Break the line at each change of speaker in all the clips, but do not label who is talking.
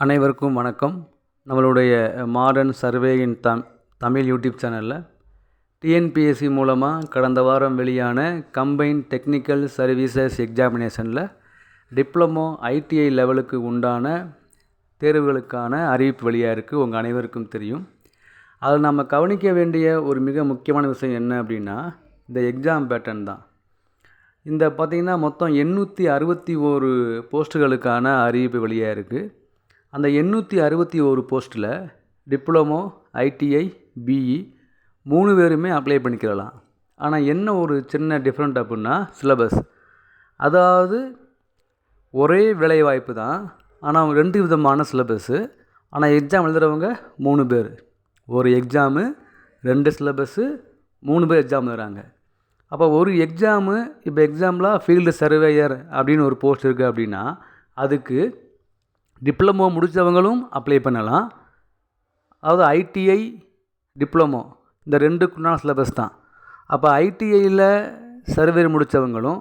அனைவருக்கும் வணக்கம். நம்மளுடைய மாடர்ன் சர்வேயின் தம் தமிழ் யூடியூப் சேனலில் டிஎன்பிஎஸ்சி மூலமாக கடந்த வாரம் வெளியான கம்பைன் டெக்னிக்கல் சர்வீசஸ் எக்ஸாமினேஷனில் டிப்ளமோ ஐடிஐ லெவலுக்கு உண்டான தேர்வுகளுக்கான அறிவிப்பு வெளியாக இருக்குது உங்கள் அனைவருக்கும் தெரியும். அதில் நம்ம கவனிக்க வேண்டிய ஒரு மிக முக்கியமான விஷயம் என்ன அப்படின்னா இந்த எக்ஸாம் பேட்டர்ன் தான். இந்த பார்த்திங்கன்னா மொத்தம் எண்ணூற்றி அறுபத்தி ஓரு போஸ்ட்டுகளுக்கான அறிவிப்பு வெளியாக இருக்குது அந்த எண்ணூற்றி அறுபத்தி ஒரு போஸ்ட்டில் டிப்ளமோ ஐடிஐ பிஇ மூணு பேருமே அப்ளை பண்ணிக்கிறலாம். ஆனால் என்ன ஒரு சின்ன டிஃப்ரெண்ட் அப்படின்னா சிலபஸ் அதாவது ஒரே வேலைவாய்ப்பு தான். ஆனால் அவங்க ரெண்டு விதமான சிலபஸ்ஸு ஆனால் எக்ஸாம் எழுதுகிறவங்க மூணு பேர். ஒரு எக்ஸாமு ரெண்டு சிலபஸ்ஸு மூணு பேர் எக்ஸாம் எழுதுகிறாங்க அப்போ ஒரு எக்ஸாமு இப்போ எக்ஸாம்பிளாக ஃபீல்டு சர்வேயர் அப்படின்னு ஒரு போஸ்ட் இருக்குது அப்படின்னா அதுக்கு டிப்ளமோ முடித்தவங்களும் அப்ளை பண்ணலாம். அதாவது ஐடிஐ டிப்ளமோ இந்த ரெண்டுக்குண்டான சிலபஸ் தான். அப்போ ஐடிஐயில் சர்வேர் முடித்தவங்களும்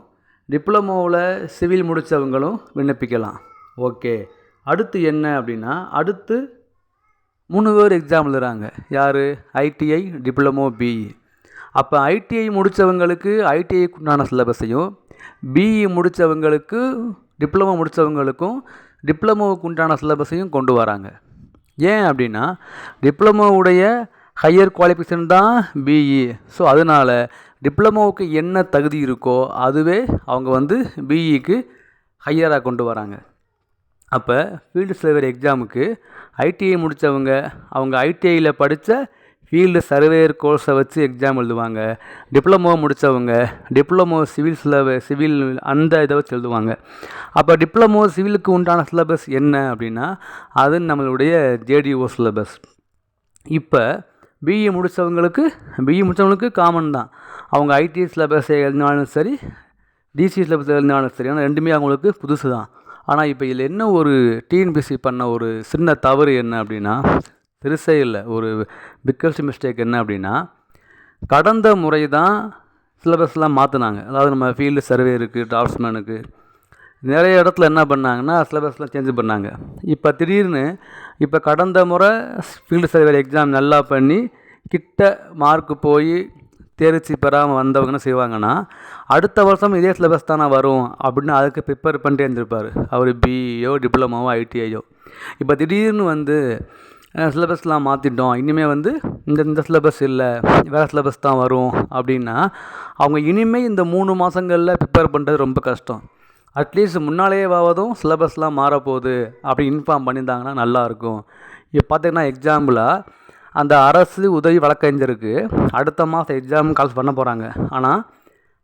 டிப்ளமோவில் சிவில் முடித்தவங்களும் விண்ணப்பிக்கலாம். ஓகே அடுத்து என்ன அப்படின்னா அடுத்து மூணு பேர் எக்ஸாம் எழுதுறாங்க. யார்? ஐடிஐ டிப்ளமோ பிஇ அப்போ ஐடிஐ முடித்தவங்களுக்கு ஐடிஐக்குண்டான சிலபஸையும் பிஇ முடித்தவங்களுக்கு டிப்ளமோ முடித்தவங்களுக்கும் டிப்ளமோவுக்கு உண்டான சிலபஸையும் கொண்டு வராங்க. ஏன் அப்படின்னா டிப்ளமோவுடைய ஹையர் குவாலிஃபிகேஷன் தான் பிஇ ஸோ அதனால் டிப்ளமோவுக்கு என்ன தகுதி இருக்கோ அதுவே அவங்க வந்து பிஇக்கு ஹையராக கொண்டு வராங்க. அப்போ ஃபீல்டு சிலவர் எக்ஸாமுக்கு ஐடிஐ முடித்தவங்க அவங்க ஐடிஐயில் படித்த ஃபீல்டு சர்வேயர் கோர்ஸை வச்சு எக்ஸாம் எழுதுவாங்க. டிப்ளமோ முடித்தவங்க டிப்ளமோ சிவில் சிலப சிவில் அந்த இதை வச்சு எழுதுவாங்க. அப்போ டிப்ளமோ சிவிலுக்கு உண்டான சிலபஸ் என்ன அப்படின்னா அது நம்மளுடைய ஜேடிஓ சிலபஸ் இப்போ பிஇ முடித்தவங்களுக்கு பிஇ முடித்தவங்களுக்கு காமன் தான். அவங்க ஐடி சிலபஸ் எழுதினாலும் சரி டிசி சிலபஸ் எழுதினாலும் சரி ஆனால் ரெண்டுமே அவங்களுக்கு புதுசு தான் ஆனால் இப்போ இதில் என்ன ஒரு டிஎன்பிசி பண்ண ஒரு சின்ன தவறு என்ன அப்படின்னா இல்லை. ஒரு பிக்கஸ்ட் மிஸ்டேக் என்ன அப்படின்னா கடந்த முறை தான் சிலபஸ்லாம் மாற்றினாங்க அதாவது நம்ம ஃபீல்டு சர்வே இருக்குது டிராஃப்ட்ஸ்மேனுக்கு நிறைய இடத்துல என்ன பண்ணாங்கன்னா சிலபஸ்லாம் சேஞ்ச் பண்ணாங்க. இப்போ திடீர்னு இப்போ கடந்த முறை ஃபீல்டு சர்வே எக்ஸாம் நல்லா பண்ணி கிட்ட மார்க்கு போய் தேர்ச்சி பெறாமல் வந்தவங்க என்ன செய்வாங்கன்னா அடுத்த வருஷம் இதே சிலபஸ் தானே வரும் அப்படின்னு அதுக்கு ப்ரிப்பேர் பண்ணிட்டே இருந்திருப்பார். அவர் பிஇயோ டிப்ளமோவோ ஐடிஐயோ இப்போ திடீர்னு வந்து சிலபஸ்லாம் மாற்றிட்டோம் இனிமேல் வந்து இந்த இந்த சிலபஸ் இல்லை வேறு சிலபஸ் தான் வரும் அப்படின்னா அவங்க இனிமேல் இந்த மூணு மாதங்களில் ப்ரிப்பேர் பண்ணுறது ரொம்ப கஷ்டம். அட்லீஸ்ட் முன்னாலேயேவாவதும் சிலபஸ்லாம் மாறப்போகுது அப்படி இன்ஃபார்ம் பண்ணியிருந்தாங்கன்னா நல்லாயிருக்கும். இப்போ பார்த்தீங்கன்னா எக்ஸாம்பிளாக அந்த அரசு உதவி வழக்கறிஞருக்கு அடுத்த மாதம் எக்ஸாம் கால்ஸ் பண்ண போகிறாங்க ஆனால்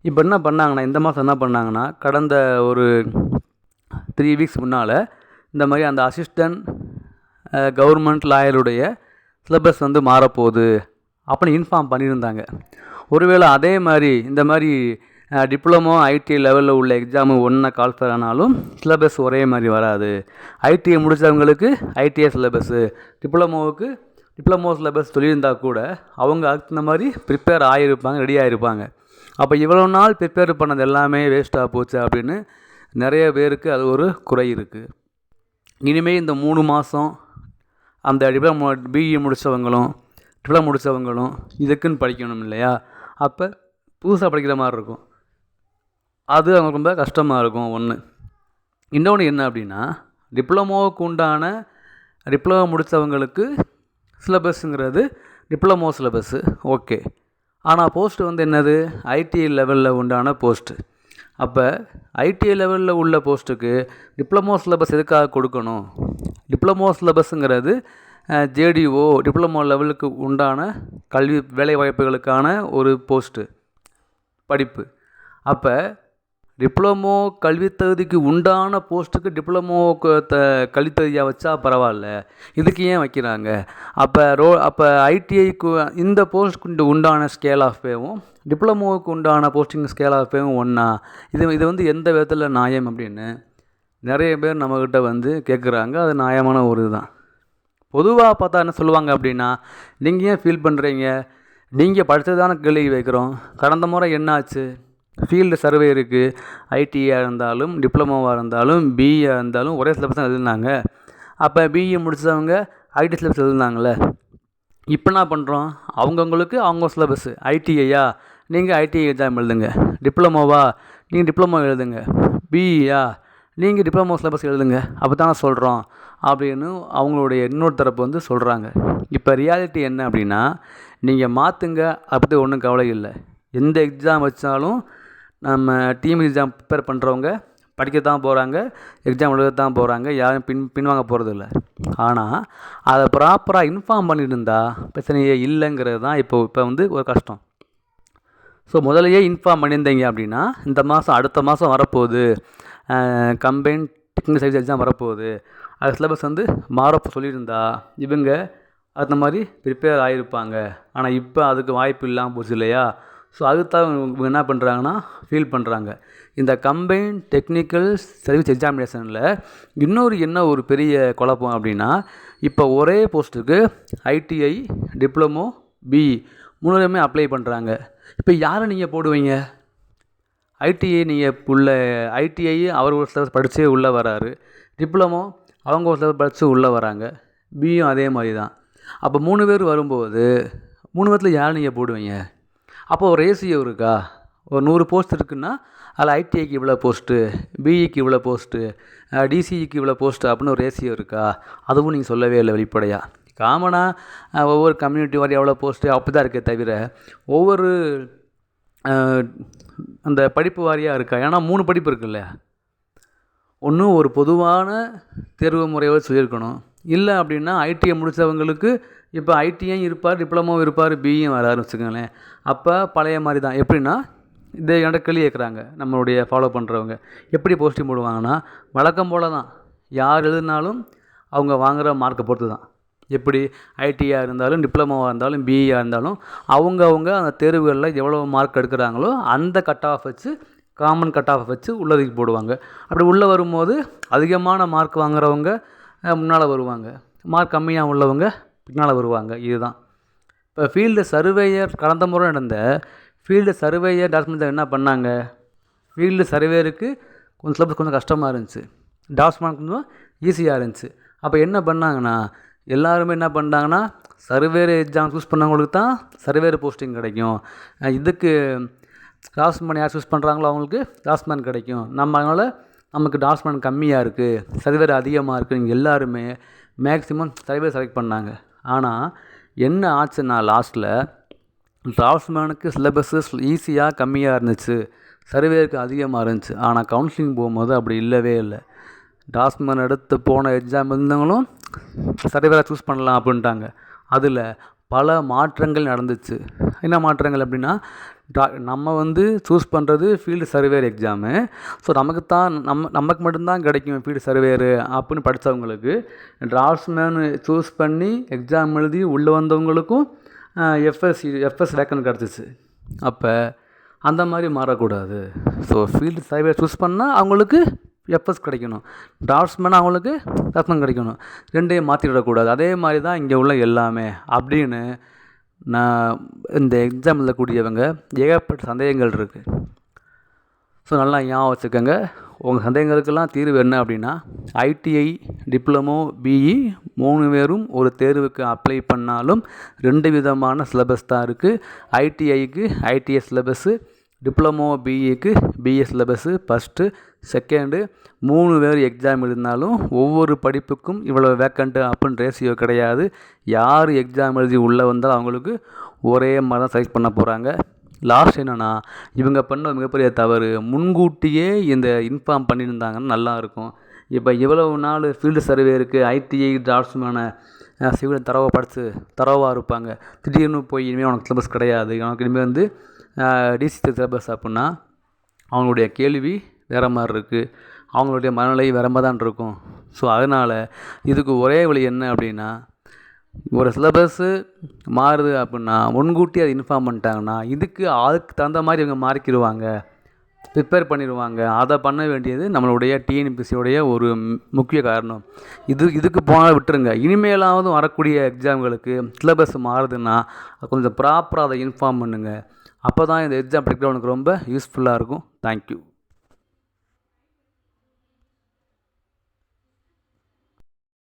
இப்போ என்ன பண்ணாங்கன்னா இந்த மாதம் என்ன பண்ணாங்கன்னா கடந்த ஒரு த்ரீ வீக்ஸ் முன்னால் இந்த மாதிரி அந்த அசிஸ்டன்ட் கவர்மெண்ட் லாயருடைய சிலபஸ் வந்து மாறப்போகுது அப்படின்னு இன்ஃபார்ம் பண்ணியிருந்தாங்க. ஒருவேளை அதே மாதிரி இந்த மாதிரி டிப்ளமோ ஐடி லெவலில் உள்ள எக்ஸாமு ஒன்றை கால்ஃபர் ஆனாலும் சிலபஸ் ஒரே மாதிரி வராது. ஐடிஐ முடித்தவங்களுக்கு ஐடிஐ சிலபஸ்ஸு டிப்ளமோவுக்கு டிப்ளமோ சிலபஸ் சொல்லியிருந்தால் கூட அவங்க அதுக்கு மாதிரி ப்ரிப்பேர் ஆகியிருப்பாங்க ரெடி ஆகிருப்பாங்க அப்போ இவ்வளோ நாள் ப்ரிப்பேர் பண்ணது எல்லாமே வேஸ்ட்டாக போச்சு அப்படின்னு நிறைய பேருக்கு அது ஒரு குறை இருக்குது இனிமேல் இந்த மூணு மாதம் அந்த டிப்ளமோ பிஇ முடித்தவங்களும் டிப்ளமோ முடித்தவங்களும் இதுக்குன்னு படிக்கணும் இல்லையா? அப்போ புதுசாக படிக்கிற மாதிரி இருக்கும். அது அவங்களுக்கு ரொம்ப கஷ்டமாக இருக்கும் ஒன்று இன்னொன்று என்ன அப்படின்னா டிப்ளமோவுக்கு உண்டான டிப்ளமோ முடித்தவங்களுக்கு சிலபஸ்ஸுங்கிறது டிப்ளமோ சிலபஸ்ஸு ஓகே ஆனால் போஸ்ட்டு வந்து என்னது? ஐடி லெவலில் உண்டான போஸ்ட்டு அப்போ ஐடிஐ லெவலில் உள்ள போஸ்ட்டுக்கு டிப்ளமோ சிலபஸ் எதுக்காக கொடுக்கணும்? டிப்ளமோ சிலபஸ்ஸுங்கிறது ஜேடிஓ டிப்ளமோ லெவலுக்கு உண்டான கல்வி வேலை வாய்ப்புகளுக்கான ஒரு போஸ்ட்டு படிப்பு. அப்போ டிப்ளமோ கல்வித்தகுதிக்கு உண்டான போஸ்ட்டுக்கு டிப்ளமோ த கல்வித்தகுதியாக வச்சா பரவாயில்ல. இதுக்கு ஏன் வைக்கிறாங்க? அப்போ ரோ அப்போ ஐடிஐக்கு இந்த போஸ்ட்டுக்கு உண்டான ஸ்கேல் ஆஃப் பேவும் டிப்ளமோவுக்கு உண்டான போஸ்டிங் ஸ்கேல் ஆஃப் பேவும் ஒன்றா இது இது வந்து எந்த விதத்தில் நியாயம் அப்படின்னு நிறைய பேர் நம்மக்கிட்ட வந்து கேட்குறாங்க அது நியாயமான ஒரு இதுதான். பொதுவாக பார்த்தா என்ன சொல்லுவாங்க அப்படின்னா நீங்கள் ஏன் ஃபீல் பண்ணுறீங்க நீங்கள் படித்ததான கேள்வி வைக்கிறோம் கடந்த முறை என்னாச்சு? ஃபீல்டு சர்வே இருக்குது ஐடியாக இருந்தாலும் டிப்ளமோவாக இருந்தாலும் பிஇயாக இருந்தாலும் ஒரே சிலபஸ் தான் எழுதினாங்க அப்போ பிஇ முடிச்சவங்க ஐடி சிலபஸ் எழுதுனாங்களே இப்போ என்ன பண்ணுறோம் அவங்கவுங்களுக்கு அவங்க சிலபஸ்ஸு ஐடிஐயா நீங்கள் ஐடிஐ எக்ஸாம் எழுதுங்க. டிப்ளமோவா நீங்கள் டிப்ளமோ எழுதுங்க. பிஇயா நீங்கள் டிப்ளமோ சிலபஸ் எழுதுங்க. அப்போ தான் சொல்கிறோம் அப்படின்னு அவங்களுடைய இன்னொரு தரப்பு வந்து சொல்கிறாங்க இப்போ ரியாலிட்டி என்ன அப்படின்னா நீங்கள் மாற்றுங்க அப்படி ஒன்றும் கவலை இல்லை. எந்த எக்ஸாம் வச்சாலும் நம்ம டீம் எக்ஸாம் ப்ரிப்பேர் பண்ணுறவங்க படிக்க தான் போகிறாங்க எக்ஸாம் எழுத தான் போகிறாங்க யாரும் பின் பின்வாங்க போகிறதில்ல ஆனால் அதை ப்ராப்பராக இன்ஃபார்ம் பண்ணியிருந்தா பிரச்சனையே இல்லைங்கிறது தான் இப்போ இப்போ வந்து ஒரு கஷ்டம். ஸோ முதலையே இன்ஃபார்ம் பண்ணியிருந்தீங்க அப்படின்னா இந்த மாதம் அடுத்த மாதம் வரப்போகுது. கம்பைன் டெக்னிக்கல் சைஸ் எக்ஸாம் வரப்போகுது. அது சிலபஸ் வந்து மாறப்போ சொல்லியிருந்தா இவங்க அந்த மாதிரி ப்ரிப்பேர் ஆகியிருப்பாங்க ஆனால் இப்போ அதுக்கு வாய்ப்பு இல்லாமல் போச்சு இல்லையா? ஸோ அதுக்கு தான் இவங்க என்ன பண்ணுறாங்கன்னா ஃபீல் பண்ணுறாங்க இந்த கம்பைன் டெக்னிக்கல் சர்வீஸ் எக்ஸாமினேஷனில் இன்னொரு என்ன ஒரு பெரிய குழப்பம் அப்படின்னா இப்போ ஒரே போஸ்ட்டுக்கு ஐடிஐ டிப்ளமோ பிஇ மூணுமே அப்ளை பண்ணுறாங்க இப்போ யாரை நீங்கள் போடுவீங்க? ஐடிஐ நீங்கள் உள்ள ஐடிஐ அவர் ஒரு சிலர் படித்தே உள்ளே வராரு. டிப்ளமோ அவங்க ஒரு சிலர் படித்து உள்ளே வராங்க. பியும் அதே மாதிரி தான். அப்போ மூணு பேர் வரும்போது மூணு பேர்த்தில் யார் நீங்கள் போடுவீங்க? அப்போது ஒரு ரேசியோ இருக்கா? ஒரு நூறு போஸ்ட் இருக்குன்னா அதில் ஐடிஐக்கு இவ்வளோ போஸ்ட்டு பிஇக்கு இவ்வளோ போஸ்ட்டு டிசிஇக்கு இவ்வளோ போஸ்ட்டு அப்படின்னு ஒரு ரேசியோ இருக்கா? அதுவும் நீங்கள் சொல்லவே இல்லை வெளிப்படையாக காமனாக ஒவ்வொரு கம்யூனிட்டி வாரி எவ்வளோ போஸ்ட்டு அப்படி தான் இருக்கே தவிர ஒவ்வொரு அந்த படிப்பு வாரியாக இருக்கா? ஏன்னா மூணு படிப்பு இருக்குல்ல ஒன்று ஒரு பொதுவான தேர்வு முறையோடு சொல்லியிருக்கணும். இல்லை அப்படின்னா ஐடிஐ முடித்தவங்களுக்கு இப்போ ஐடியும் இருப்பார் டிப்ளமோவும் இருப்பார் பிஇயும் வர ஆரம்பிச்சுக்கோங்களேன் அப்போ பழைய மாதிரி தான். எப்படின்னா இதை என்கிட்ட கேள்வி கேட்குறாங்க நம்மளுடைய ஃபாலோ பண்ணுறவங்க எப்படி போஸ்டிங் போடுவாங்கன்னா வழக்கம் போல் தான். யார் எழுதினாலும் அவங்க வாங்குகிற மார்க்கை பொறுத்து தான். எப்படி? ஐடியாக இருந்தாலும் டிப்ளமோவாக இருந்தாலும் பிஇயாக இருந்தாலும் அவங்கவுங்க அந்த தேர்வுகளில் எவ்வளோ மார்க் எடுக்கிறாங்களோ அந்த கட் ஆஃப் வச்சு காமன் கட் ஆஃப் வச்சு உள்ளதுக்கு போடுவாங்க. அப்படி உள்ளே வரும்போது அதிகமான மார்க் வாங்குறவங்க முன்னால் வருவாங்க. மார்க் கம்மியாக உள்ளவங்க பின்னால் வருவாங்க. இதுதான். இப்போ ஃபீல்டு சர்வேயர் கடந்த முறை நடந்த ஃபீல்டு சர்வேயர் டாக்குமெண்ட் என்ன பண்ணாங்க? ஃபீல்டு சர்வேயருக்கு கொஞ்சம் சிலபஸ் கொஞ்சம் கஷ்டமாக இருந்துச்சு. டாஸ்மான் கொஞ்சம் ஈஸியாக இருந்துச்சு. அப்போ என்ன பண்ணாங்கன்னா எல்லாருமே என்ன பண்ணாங்கன்னா சர்வேர் எக்ஸாம் சூஸ் பண்ணவங்களுக்கு தான் சர்வேர் போஸ்டிங் கிடைக்கும். இதுக்கு டாஸ்மேன் யார் சூஸ் பண்ணுறாங்களோ அவங்களுக்கு டாஸ்மேன் கிடைக்கும். நம்ம அதனால் நமக்கு டாஸ்மேன் கம்மியாக இருக்குது சர்வேர் அதிகமாக இருக்குது எல்லாருமே மேக்ஸிமம் சர்வேர் செலக்ட் பண்ணாங்க. ஆனால் என்ன ஆச்சுன்னா லாஸ்ட்டில் டிராஃப்ட்மேனுக்கு சிலபஸஸ் ஈஸியாக கம்மியாக இருந்துச்சு. சர்வேருக்கு அதிகமாக இருந்துச்சு. ஆனால் கவுன்சிலிங் போகும்போது அப்படி இல்லவே இல்லை. டிராஃப்ட்மேன் எடுத்து போன எக்ஸாம் இருந்தவங்களும் சர்வேராக சூஸ் பண்ணலாம் அப்படின்ட்டாங்க. அதில் பல மாற்றங்கள் நடந்துச்சு. என்ன மாற்றங்கள் அப்படின்னா டா நம்ம வந்து சூஸ் பண்ணுறது ஃபீல்டு சர்வேர் எக்ஸாமு ஸோ நமக்கு தான் நம்ம நமக்கு மட்டும்தான் கிடைக்கும் ஃபீல்டு சர்வேரு அப்படின்னு படித்தவங்களுக்கு டிராஃப்ட்ஸ்மேனு சூஸ் பண்ணி எக்ஸாம் எழுதி உள்ளே வந்தவங்களுக்கும் எஃப்எஸ் எஃப்எஸ் வேக்கன் கிடச்சிச்சு. அப்போ அந்த மாதிரி மாறக்கூடாது. ஸோ ஃபீல்டு சர்வே சூஸ் பண்ணால் அவங்களுக்கு எஃப்எஸ் கிடைக்கணும். டிராஃப்ட்ஸ்மேன் அவங்களுக்கு ரத்னம் கிடைக்கணும். ரெண்டையும் மாற்றிடக்கூடாது அதே மாதிரி தான் இங்கே உள்ள எல்லாமே. அப்படின்னு நான் இந்த எக்ஸாம் கூடியவங்க ஏகப்பட்ட சந்தேகங்கள் இருக்குது ஸோ நல்லா ஞாபகம் வச்சுக்கோங்க. உங்கள் சந்தேகங்களுக்கெல்லாம் தீர்வு என்ன அப்படின்னா ஐடிஐ டிப்ளமோ பிஇ மூணு பேரும் ஒரு தேர்வுக்கு அப்ளை பண்ணாலும் ரெண்டு விதமான சிலபஸ் தான் இருக்குது ஐடிஐக்கு ஐடிஎஸ் சிலபஸ்ஸு டிப்ளமோ பிஇக்கு பிஎஸ் சிலபஸ்ஸு ஃபஸ்ட்டு செகண்டு மூணு பேர் எக்ஸாம் எழுதினாலும் ஒவ்வொரு படிப்புக்கும் இவ்வளோ வேக்கண்ட்டு அப்புடின்னு ரேஷியோ கிடையாது. யார் எக்ஸாம் எழுதி உள்ளே வந்தாலும் அவங்களுக்கு ஒரே மாதிரி தான் செலக்ட் பண்ண போகிறாங்க லாஸ்ட் என்னென்னா இவங்க பண்ண மிகப்பெரிய தவறு முன்கூட்டியே இந்த இன்ஃபார்ம் பண்ணியிருந்தாங்கன்னா நல்லாயிருக்கும் இப்போ இவ்வளவு நாள் ஃபீல்டு சர்வே இருக்குது ஐடிஐ டிராஃப்ட்ஸ்மேன சிவில் தரவை படித்து தரவாக இருப்பாங்க. திடீர்னு போய் இனிமேல் உனக்கு சிலபஸ் கிடையாது. உனக்கு இனிமேல் வந்து டிசி சிலபஸ் அப்படின்னா அவங்களுடைய கேள்வி வேறு மாதிரி இருக்குது அவங்களுடைய மனநிலை வேறு தான் இருக்கும். ஸோ அதனால் இதுக்கு ஒரே வழி என்ன அப்படின்னா ஒரு சிலபஸ்ஸு மாறுது அப்படின்னா முன்கூட்டி அதை இன்ஃபார்ம் பண்ணிட்டாங்கன்னா இதுக்கு அதுக்கு தகுந்த மாதிரி இவங்க மாறிக்கிடுவாங்க. ப்ரிப்பேர் பண்ணிடுவாங்க. அதை பண்ண வேண்டியது நம்மளுடைய டிஎன்பிசியோடைய ஒரு முக்கிய காரணம். இது இதுக்கு போனால் விட்டுருங்க. இனிமேலாவது வரக்கூடிய எக்ஸாம்களுக்கு சிலபஸ் மாறுதுன்னா கொஞ்சம் ப்ராப்பராக அதை இன்ஃபார்ம் பண்ணுங்கள் அப்போ தான் இந்த எக்ஸாம் படிக்கிறவனுக்கு ரொம்ப யூஸ்ஃபுல்லாக இருக்கும். தேங்க்யூ